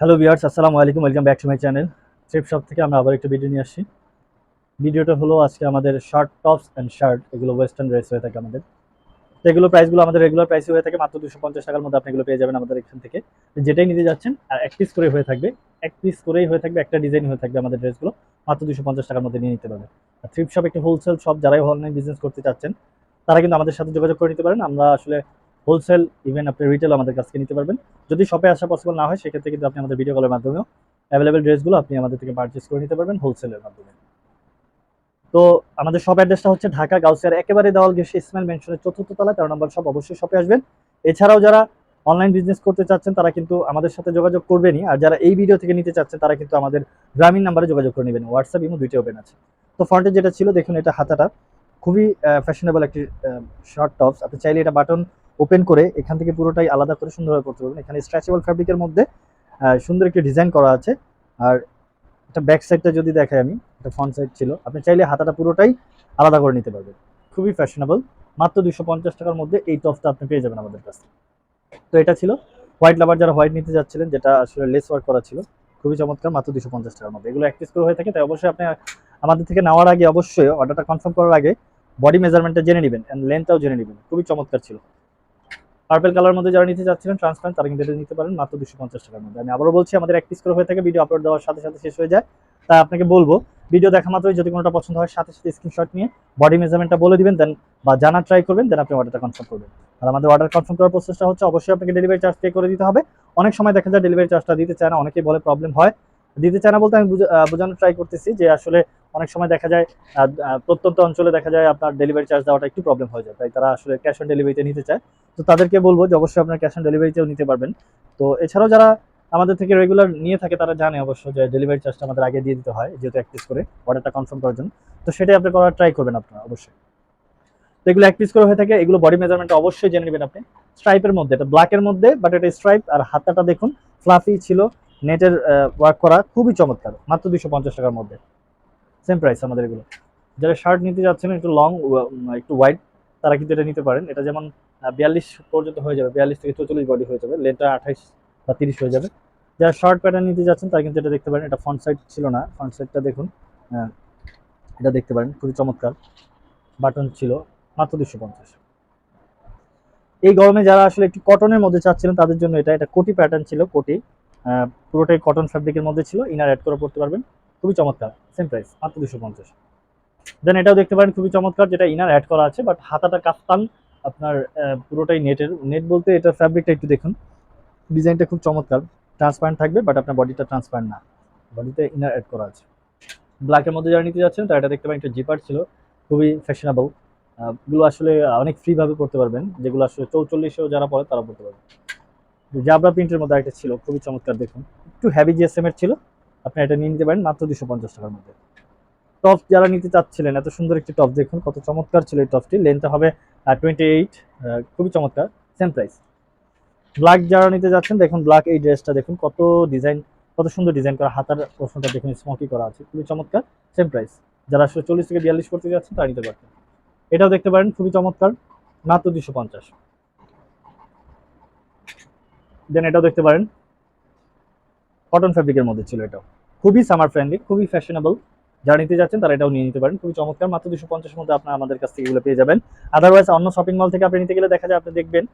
Hello viewers আসসালামু আলাইকুম welcome back to my channel trip shop থেকে আমরা আবার একটা ভিডিও নিয়ে আসছি। ভিডিওটা হলো আজকে আমাদের শার্ট টপস অ্যান্ড শার্ট এগুলো ওয়েস্টার্ন ড্রেস হয়ে থাকে আমাদের। তো এগুলো প্রাইসগুলো আমাদের রেগুলার প্রাইসে হয়ে থাকে মাত্র দুশো পঞ্চাশ টাকার মধ্যে আপনি এগুলো পেয়ে যাবেন আমাদের এখান থেকে। যেটাই নিতে যাচ্ছেন, আর এক পিস করে হয়ে থাকবে, এক পিস করেই হয়ে থাকবে, একটা ডিজাইন হয়ে থাকবে আমাদের ড্রেসগুলো মাত্র দুশো পঞ্চাশ টাকার মধ্যে নিয়ে নিতে পারবেন। আর থ্রিপ শপ একটি হোলসেল শপ যারাই অনলাইন বিজনেস করতে চাচ্ছেন, তারা কিন্তু আমাদের সাথে যোগাযোগ করে নিতে পারেন। আমরা আসলে হোলসেল ইভেন আপনি রিটেল আমাদের কাছ নিতে পারবেন। যদি শপে আসা পসিবল না হয়, সেক্ষেত্রে কিন্তু আপনি আমাদের ভিডিও কলের মাধ্যমেও অ্যাভেলেবেল ড্রেসগুলো আপনি আমাদের থেকে পারচেস করে নিতে পারবেন হোলসেলের মাধ্যমে। তো আমাদের শপ অ্যাড্রেসটা হচ্ছে ঢাকা, গাউসিয়ার একেবারে দেওয়াল গেছে ইসমাইল মেনশনের চতুর্থ তলায়, তেরো নম্বর শপ অবশ্যই শপে আসবেন। এছাড়াও যারা অনলাইন বিজনেস করতে চাচ্ছেন, তারা কিন্তু আমাদের সাথে যোগাযোগ করবেনই। আর যারা এই ভিডিও থেকে নিতে চাচ্ছেন, তারা কিন্তু আমাদের গ্রামীণ নাম্বারে যোগাযোগ করে নেবেন। হোয়াটসঅ্যাপ ইমো দুইটা ওপেন আছে। তো ফ্রন্টে যেটা ছিল, দেখুন এটা হাতাটা। খুবই ফ্যাশনেবল একটি শর্ট টপস আপনি চাইলে এটা বাটন ওপেন করে এখান থেকে পুরোটাই আলাদা করে সুন্দরভাবে করতে পারবেন। এখানে স্ট্রেচেবল ফ্যাব্রিকের মধ্যে সুন্দর একটি ডিজাইন করা আছে। আর এটা ব্যাক সাইডটা যদি দেখাই আমি, এটা ফ্রন্ট সাইড ছিল। আপনি চাইলে হাতাটা পুরোটাই আলাদা করে নিতে পারবেন। খুবই ফ্যাশনেবল মাত্র দুশো টাকার মধ্যে এই টপটা আপনি পেয়ে যাবেন আমাদের কাছে। তো এটা ছিল। হোয়াইট লাভার যারা হোয়াইট নিতে যাচ্ছিলেন, যেটা আসলে লেস ওয়ার্ক করা ছিল, খুবই চমৎকার। মাত্র দুশো পঞ্চাশ টাকার মধ্যে। এগুলো এক পিস করে হয়ে থাকে, তাই অবশ্যই আপনি আমাদের থেকে নেওয়ার আগে অবশ্যই অর্ডারটা কনফার্ম করার আগে বডি মেজারমেন্টটা জেনে নেবেন অ্যান্ড লেন্থটাও জেনে নেবেন। খুবই চমৎকার ছিল। পার্পেল কালার মধ্যে যারা নিতে চাচ্ছিলেন ট্রান্সপারেন্ট তারা কিন্তু এটা নিতে পারেন মাত্র দুশো পঞ্চাশ টাকার মধ্যে। আমি আবারও বলছি, আমাদের এক পিস করে হয়ে থাকে ভিডিও আপলোড দেওয়ার সাথে সাথে শেষ হয়ে যায়। তাই আপনাকে বলব ভিডিও দেখা মাত্রই যদি কোনোটা পছন্দ হয়, সাথে সাথে স্ক্রিনশট নিয়ে বডি মেজারমেন্টটা বলে দিবেন দেন বা জানার ট্রাই করবেন দেন আপনি অর্ডারটা কনফার্ম করবেন। আর আমাদের অর্ডার কনফার্ম করার প্রসেসটা হচ্ছে, অবশ্যই আপনাকে ডেলিভারি চার্জ পে করে দিতে হবে। অনেক সময় দেখা যায় ডেলিভারি চার্জটা দিতে চায় না, অনেকেই বলে প্রবলেম হয়। দিতে চায় না বলতে আমি বুঝা- বোঝানোর ট্রাই করতেছি যে আসলে অনেক সময় দেখা যায় প্রত্যন্ত অঞ্চলে দেখা যায় আপনার ডেলিভারি চার্জ দেওয়াটা একটু প্রবলেম হয়ে যায়। তাই তারা আসলে ক্যাশ অন ডেলিভারিতে নিতে চায়। তো তাদেরকে বলব যে অবশ্যই আপনার ক্যাশ অন ডেলিভারিতেও নিতে পারবেন। তো এছাড়াও যারা আমাদের থেকে রেগুলার নিয়ে থাকে, তারা জানে অবশ্য যে ডেলিভারি চার্জটা আমাদের আগে দিয়ে দিতে হয়, যেহেতু এক পিস করে অর্ডারটা কনফার্ম করার জন্য। তো সেটাই আপনি করার ট্রাই করবেন আপনারা অবশ্যই। তো এগুলো এক পিস করে হয়ে থাকে, এগুলো বডি মেজারমেন্টটা অবশ্যই জেনে নেবেন আপনি। স্ট্রাইপের মধ্যে, এটা ব্ল্যাকের মধ্যে বাট এটা স্ট্রাইপ আর হাতাটা দেখুন ফ্লাফি ছিল নেটের ওয়ার্ক করা, খুবই চমৎকার, মাত্র দুশো টাকার মধ্যে। সেম প্রাইস আমাদের এগুলো। যারা শার্ট নিতে যাচ্ছেন, একটু লং একটু ওয়াইড তারা কিন্তু এটা নিতে পারেন। এটা যেমন বিয়াল্লিশ পর্যন্ত হয়ে যাবে, বিয়াল্লিশ থেকে চৌচল্লিশ বডি হয়ে যাবে লেনটা আঠাইশ বা তিরিশ হয়ে যাবে। যারা শর্ট প্যাটার্ন নিতে যাচ্ছেন, তারা কিন্তু এটা দেখতে পারেন, এটা ফ্রন্ট সাইড ছিল না ফ্রন্ট সাইডটা দেখুন এটা দেখতে পারেন, খুবই চমৎকার। বাটন ছিল মাত্র দুশো পঞ্চাশ। এই গরমে যারা আসলে একটু কটনের মধ্যে চাচ্ছিলেন, তাদের জন্য এটা এটা কোটি প্যাটার্ন ছিল, কোটি। পুরোটাই কটন ফ্যাব্রিকের মধ্যে ছিল ইনার অ্যাড করে পড়তে পারবেন। খুবই চমৎকার সেম প্রাইস মাত্র দুশো পঞ্চাশ। দেন এটাও দেখতে পারেন, খুবই চমৎকার, যেটা ইনার অ্যাড করা আছে বাট হাতাটা কাফতান, আপনার পুরোটাই নেটের নেট বলতে এটা ফ্যাব্রিকটা একটু দেখুন। ডিজাইনটা খুব চমৎকার ট্রান্সপারেন্ট থাকবে বাট আপনার বডিটা ট্রান্সপারেন্ট না। বডিতে ইনার অ্যাড করা আছে। ব্ল্যাকের মধ্যে যারা নিতে যাচ্ছেন, তারা এটা দেখতে পারেন একটা জিপার ছিল, খুবই ফ্যাশনেবলগুলো আসলে অনেক ফ্রি ভাবে করতে পারবেন, যেগুলো আসলে চৌচল্লিশেও যারা পড়ে তারা পড়তে পারবেন। জাবরা প্রিন্টের মধ্যে একটা ছিল, খুবই চমৎকার, দেখুন। একটু হ্যাভি জিএসএম এর ছিল আপনি এটা নিয়ে নিতে পারেন মাত্র দুশো পঞ্চাশ টাকার মধ্যে। টপ যারা নিতে চাচ্ছিলেন, এত সুন্দর একটি টপ দেখুন, কত চমৎকার ছিল এই টপটি। লেন্থটা হবে টোয়েন্টি এইট খুবই চমৎকার সেম প্রাইস ব্ল্যাক যারা নিতে যাচ্ছেন, দেখুন ব্ল্যাক এই ড্রেসটা দেখুন, কত ডিজাইন কত সুন্দর ডিজাইন করা, হাতার প্রশ্নটা দেখুন স্মোকি করা আছে, খুবই চমৎকার সেম প্রাইস যারা আসলে চল্লিশ থেকে বিয়াল্লিশ করতে যাচ্ছেন, তারা নিতে পারবেন এটাও দেখতে পারেন, খুবই চমৎকার, মাত্র দুশো পঞ্চাশ। দেন এটাও দেখতে পারেন কটন ফ্যাব্রিকের মধ্যে ছিল এটাও। খুবই সামার ফ্রেন্ডলি খুবই ফ্যাশনেবল যারা নিতে যাচ্ছেন তারা এটাও নিয়ে নিতে পারেন। খুবই চমৎকার। মাত্র দুশো পঞ্চাশের মধ্যে আপনার আমাদের কাছ থেকে এগুলো পেয়ে যাবেন। আদারওয়াইজ অন্য শপিং মল থেকে আপনি নিতে গেলে দেখা যায় আপনি দেখবেন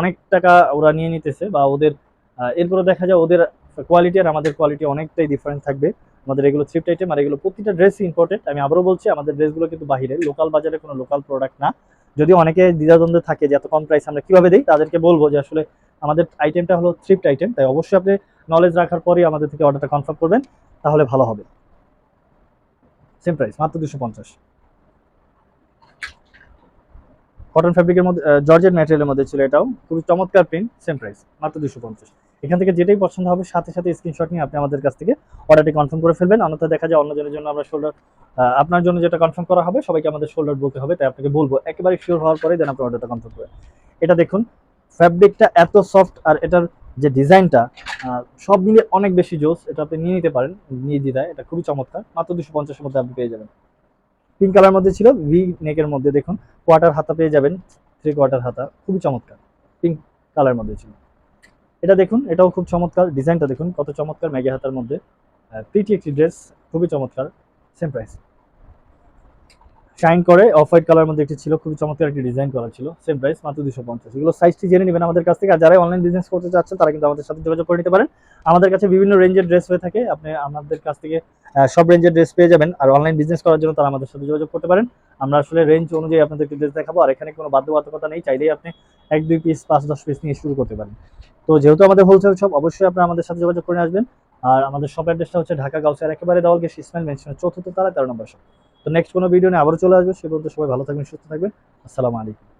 অনেক টাকা ওরা নিয়ে নিতেছে বা ওদের এরপরে দেখা যায় ওদের কোয়ালিটি আর আমাদের কোয়ালিটি অনেকটাই ডিফারেন্ট থাকবে। আমাদের এগুলো থ্রিফট আইটেম আর এগুলো প্রতিটা ড্রেস ইম্পর্টেন্ট আমি আবারও বলছি, আমাদের ড্রেসগুলো কিন্তু বাহিরে লোকাল বাজারে কোনো লোকাল প্রোডাক্ট না। যদি অনেকে দ্বিধাদ্বন্দ্বে থাকে যে এত কম প্রাইস আমরা কীভাবে দিই, তাদেরকে বলব যে আসলে আমাদের আইটেমটা হলো থ্রিফট আইটেম তাই অবশ্যই আপনি নলেজ রাখার পরেই আমাদের থেকে অর্ডারটা কনফার্ম করবেন, তাহলে ভালো হবে। সেম প্রাইস মাত্র দুশো পঞ্চাশ। কটন ফ্যাব্রিকের মধ্যে জর্জের ম্যাটেরিয়ালের মধ্যে ছিল এটাও। খুবই চমৎকার প্রিন্ট সেম প্রাইস মাত্র দুশো পঞ্চাশ। এখান থেকে যেটাই পছন্দ হবে, সাথে সাথে স্ক্রিনশট নিয়ে আপনি আমাদের কাছ থেকে অর্ডারটি কনফার্ম করে ফেলবেন। অন্যথা দেখা যায় অন্যজনের জন্য আমরা শোল্ডার আপনার জন্য যেটা কনফার্ম করা হবে, সবাইকে আমাদের শোল্ডার বলতে হবে, তাই আপনাকে বলব, একেবারে শিওর হওয়ার পরে দেন আপনি অর্ডারটা কনফার্ম করেন। এটা দেখুন ফ্যাব্রিকটা এত সফট আর এটার যে ডিজাইনটা সব মিলিয়ে অনেক বেশি জোস, এটা আপনি নিয়ে নিতে পারেন, নিয়ে দিদায় এটা খুবই চমৎকার, মাত্র দুশো পঞ্চাশের মধ্যে আপনি পেয়ে যাবেন। পিঙ্ক কালার মধ্যে ছিল ভি নেকের মধ্যে দেখুন কোয়ার্টার হাতা পেয়ে যাবেন থ্রি কোয়ার্টার হাতা, খুবই চমৎকার পিঙ্ক কালার মধ্যে ছিল। এটা দেখুন, এটাও খুব চমৎকার, ডিজাইনটা দেখুন, কত চমৎকার ম্যাগি হাতার মধ্যে প্রিটি একটি ড্রেস খুবই চমৎকার সেম প্রাইস শাইন করে অফ হোয়াইট কালার মধ্যে একটি ছিল, খুবই চমৎকার একটি ডিজাইন করা ছিল সেম প্রাইস মাত্র দুশো পঞ্চাশ। এগুলো সাইজটি জেনে নেবেন আমাদের কাছ থেকে, আর যারা অনলাইন বিজনেস করতে চাচ্ছেন, তারা কিন্তু আমাদের সাথে যোগাযোগ করে নিতে পারেন। আমাদের কাছে বিভিন্ন রেঞ্জের ড্রেস হয়ে থাকে, আপনি আমাদের কাছ থেকে সব রেঞ্জের ড্রেস পেয়ে যাবেন, আর অনলাইন বিজনেস করার জন্য তারা আমাদের সাথে যোগাযোগ করতে পারেন। আমরা আসলে রেঞ্জ অনুযায়ী আপনাদেরকে ড্রেস দেখাবো, আর এখানে কোনো বাধ্যবাধকতা নেই, চাইলেই আপনি এক, দুই পিস পাঁচ, দশ পিস নিয়ে শুরু করতে পারেন। তো যেহেতু আমাদের হোলসেল শপ অবশ্যই আপনারা আমাদের সাথে যোগাযোগ করে আসবেন। আর আমাদের শপ অ্যাড্রেসটা হচ্ছে ঢাকা গাউসিয়ার একেবারে দেওয়ালকে ইসমাইল মেনশনের চতুর্থ তারা তেরো নম্বর শপ তো নেক্সট কোনো ভিডিও নিয়ে আবারও চলে আসবে, সে পর্যন্ত সবাই ভালো থাকবেন, সুস্থ থাকবেন। আসসালামু আলাইকুম।